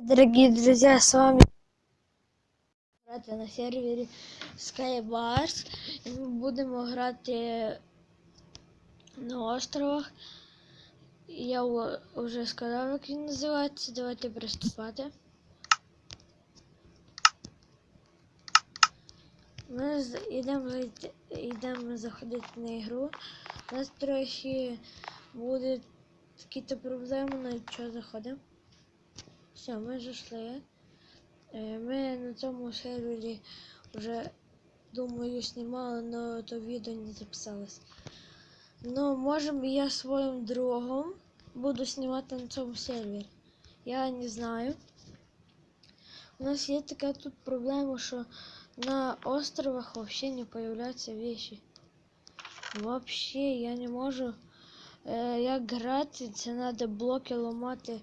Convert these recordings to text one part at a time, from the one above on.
Дорогие друзья, с вами грати на сервері Skybars. І ми будемо грати на островах. Я вже сказав, як він називається. Давайте приступати. Ми йдемо йдемо заходити на ігру. У нас трохи будуть якісь проблеми, але що заходимо. Все, ми зайшли. Е, Ми на цьому сервері вже, думаю, знімали, але то відео не записалось. Ну, можемо я своїм другом буду знімати на цьому сервері. Я не знаю. У нас є така тут проблема, що на островах вообще не появляются вещи. Вообще я не можу. Е, як грати, це треба блоки ламати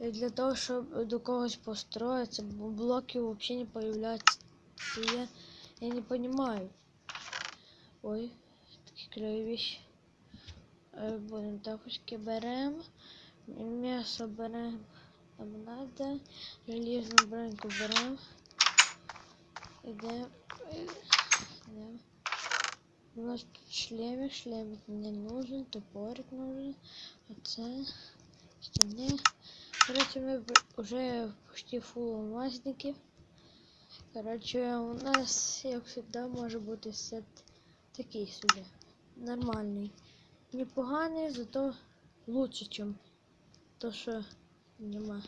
для того, щоб до когось построїтися, бо блоки взагалі не появляються. Я, я не понимаю. Ой, такі клеві вещи. Е, Будемо тапочки беремо. М'ясо беремо. Нам надо. Железну броньку беремо. Ідемо. е, Ідемо. У нас тут шлемик, шлемик не нужен, топорик нужен. Оце. Стіни. Короче, ми вже почти фул алмазників. Короче, у нас, як завжди, може бути сет такий собі. Нормальний. Непоганий, зато лучше, ніж то, що нема.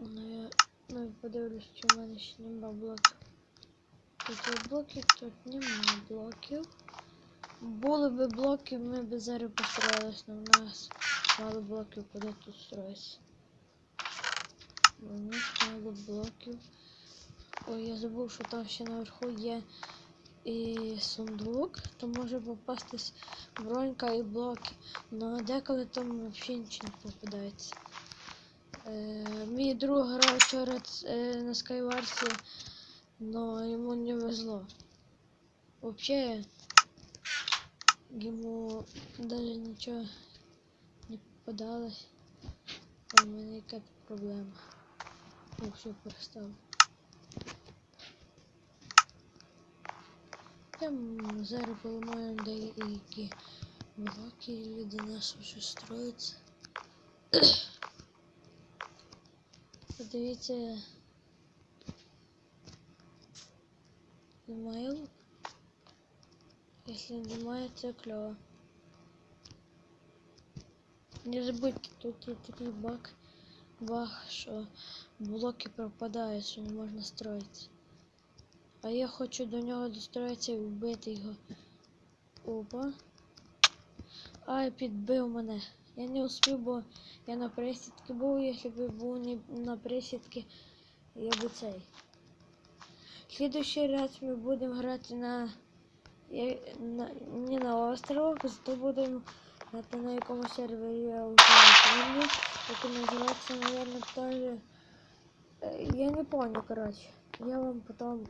Ну, я ну, подивлюсь, чи в мене ще нема блоків. Тут є блоки, тут нема блоків. Були б блоки, ми б зараз построїлись, але в нас мало блоків, куди тут строїться. Нас мало блоків. Ой, я забув, що там ще наверху є і сундук, то може попастись бронька і блоки. Но деколи там взагалі нічого не попадається. Е, мій друг грав вчора е, на Скайварсі, но йому не везло. Вообще ему даже ничего не попадалось. А у мене яка проблема. Я все перестав. Там зараз поламаємо деякі блоки і до нас вже строїться. Подивіться. Лук? Если немає, це кльово. Не забудьте, тут є такий баг, баг, що блоки пропадають, що не можна строїтися. А я хочу до нього достроїтися і вбити його. Опа. Ай, підбив мене. Я не успів, бо я на присідки був, якщо б був не на присідки, я би цей. Слідуючий раз ми будемо грати на, на не на островах, зато будемо грати на якомусь сервері я вже помню, який називається, наверное, теж. Е, Я не помню, коротше. Я вам потом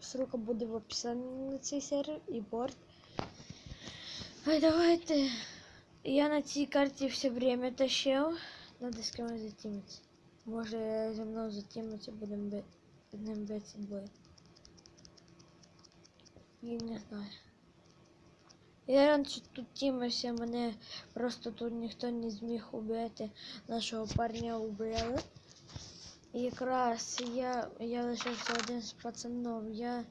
ссылка буде в описанні на цей сервер і борт. Ай, давайте. Я на цій карті все время тащив. Надо з кимось затімитися. Може зі мною затімитися, будемо би... з ним битися двоє. Я не знаю. Я раніше тут тімився, мене просто тут ніхто не зміг убити. Нашого парня убили. Якраз я, я лишився один з пацанов. Я,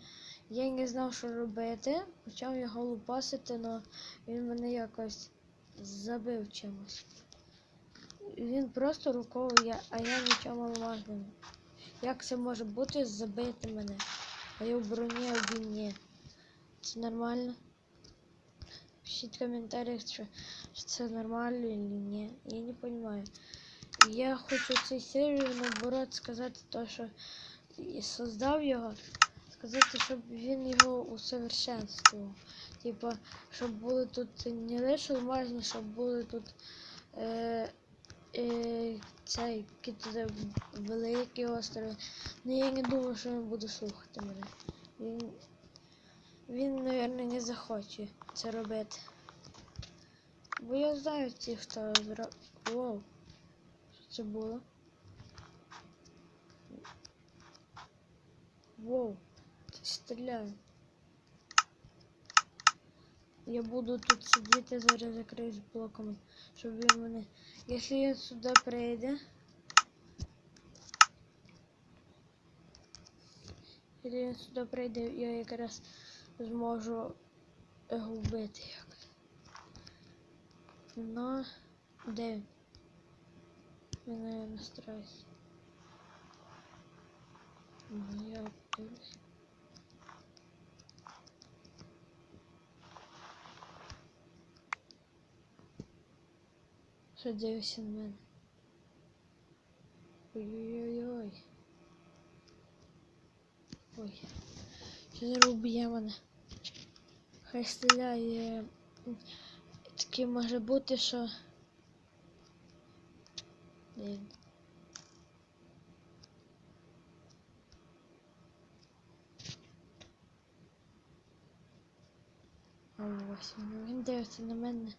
я не знав, що робити. Почав його лупасити, але він мене якось забив чимось. Він просто рукою, а я нічого алмазним. Як це може бути забити мене? А я в броні, ні. Це нормально? Пишіть в коментарях, що, що це нормально чи ні. Я не розумію. Я хочу цей сервер наоборот сказати то, що і создав його, сказати, щоб він його усовершенствував. Типа, щоб були тут не лише алмазні, щоб були тут е, е, цей якісь великі острови. Ну я не думаю, що він буде слухати мене. Він, він, мабуть, не захоче це робити. Бо я знаю ті, хто зробив. Воу. Що це було? Воу, ти стріляє. Я буду тут сидіти, зараз закриюсь блоками, щоб він мене. Якщо він сюди прийде. Якщо він сюди прийде, я якраз зможу його вбити якось. Но де він? Він не настроїться. Ну, я дивлюсь. Що дивишся на мене? Ой-ой-ой. Ой. Що зараз уб'є мене? Хай стріляє. Таке може бути, що. А ось він. Дивиться на мене.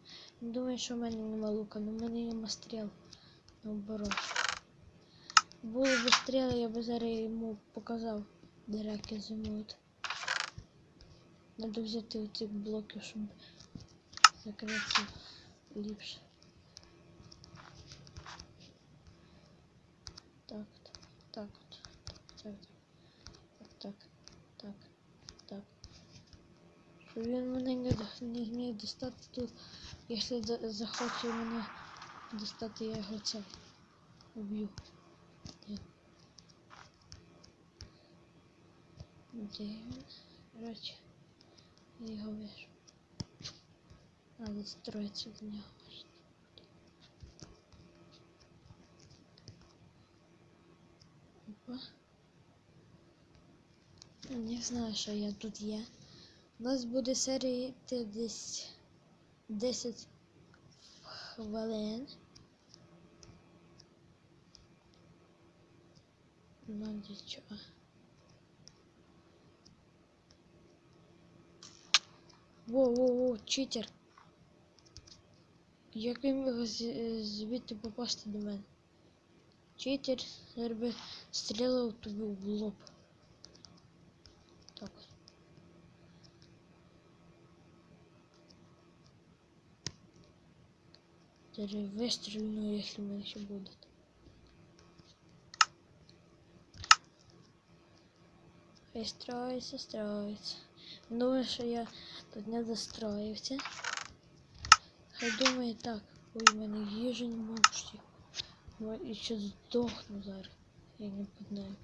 Він думає, що в мене нема лука, але в мене нема стріл. Наоборот. Було б стріли, я б зараз йому показав, де раки зимують. Надо взяти оці блоки, щоб закрити ліпше. Так, так, так, так, так, так, так, так. Щоб він мене не, до- не зміг достати тут. Якщо за- захоче мене достати, я його це уб'ю. Де? Де він? Короче, Я вижу. Надо строиться нього. може. Опа. Не знаю, що я тут є. У нас буде йти десь 10 хвилин. Ну нічого. Воу, читер. Як він міг звідти попасти до мене? Читер зараз би стрілив тобі в лоб. Так. Зараз вистрільну, якщо мене ще буде. Хай строїться, строїться. Думаю, що я тут не достроївся. Хай думає так, ой, мене їжі почти. Ой, І ще здохну зараз. Я не знаю.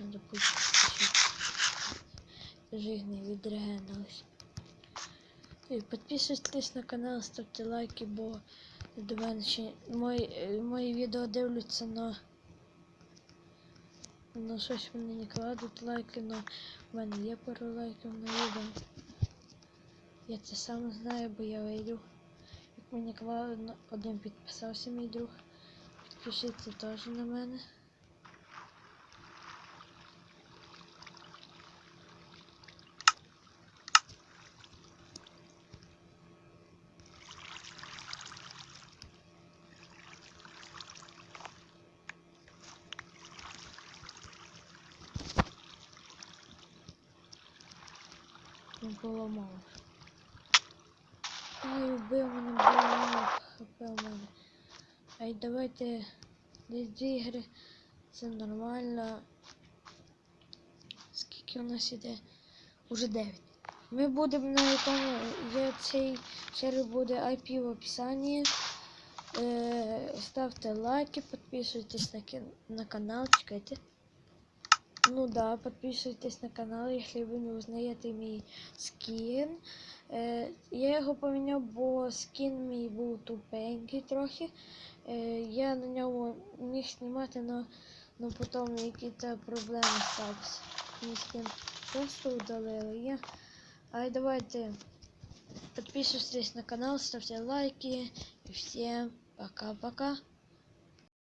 Надо почти. Жигни відрегенились. І підписуйтесь на канал, ставте лайки, бо до мене ще мої, мої відео дивляться на на щось мені не кладуть лайки, але в мене є пару лайків на відео. Я це сам знаю, бо я вийду. Як мені кладуть, один підписався мій друг. Підпишіться теж на мене. Не було. Ай, убив мене, було хп у мене. Ай, давайте десь дві ігри. Це нормально. Скільки у нас іде? Уже 9. Ми будемо на якому є цей сервер буде IP в описанні. Е, ставте лайки, підписуйтесь на, на канал, чекайте. Ну да, подписывайтесь на канал, если вы не узнаєте мій скін. Е, я його поміняв, бо скін мій був тупенький трохи. Е, я на ньому міг знімати, но, но потім якісь проблеми сталися. Мій скін просто удалили. Я... А давайте підписуйтесь на канал, ставте лайки. І всім пока-пока.